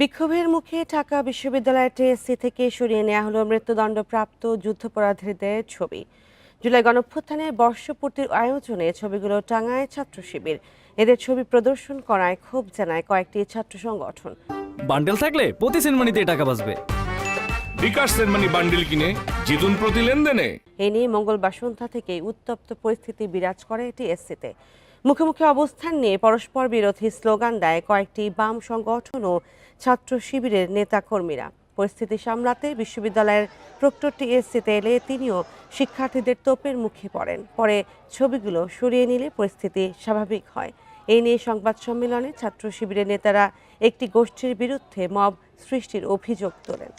বিক্ষোভের মুখে ঢাকা বিশ্ববিদ্যালয়ের টিএসসি থেকে সরিয়ে নেওয়া হলো মৃত্যুদণ্ডপ্রাপ্ত যুদ্ধাপরাধীদের ছবি। জুলাই গণঅভ্যুত্থানের বর্ষপূর্তির আয়োজনে ছবিগুলো টাঙায় ছাত্র শিবির। এদের ছবি প্রদর্শন করায় ক্ষোভ জানায় কয়েকটি ছাত্র সংগঠন। বান্ডেল থাকলে প্রতি সিনেমানিতে টাকা বাঁচবে। বিকাশ সেনমানি বান্ডিল কিনে জিতুন প্রতি লেনদেনে। এ নিয়ে মঙ্গলবার সন্ধ্যা থেকে উত্তপ্ত পরিস্থিতি বিরাজ করে টিএসসিতে মুখে মুখে অবস্থান নিয়ে পরস্পর বিরোধী স্লোগান দেয় কয়েকটি বাম সংগঠন ও ছাত্র শিবিরের নেতাকর্মীরা। পরিস্থিতি সামলাতে বিশ্ববিদ্যালয়ের প্রক্টর টিএসসিতে এলে তিনিও শিক্ষার্থীদের তোপের মুখে পড়েন। পরে ছবিগুলো সরিয়ে নিলে পরিস্থিতি স্বাভাবিক হয়। এই নিয়ে সংবাদ সম্মেলনে ছাত্র শিবিরের নেতারা একটি গোষ্ঠীর বিরুদ্ধে মব সৃষ্টির অভিযোগ তোলেন।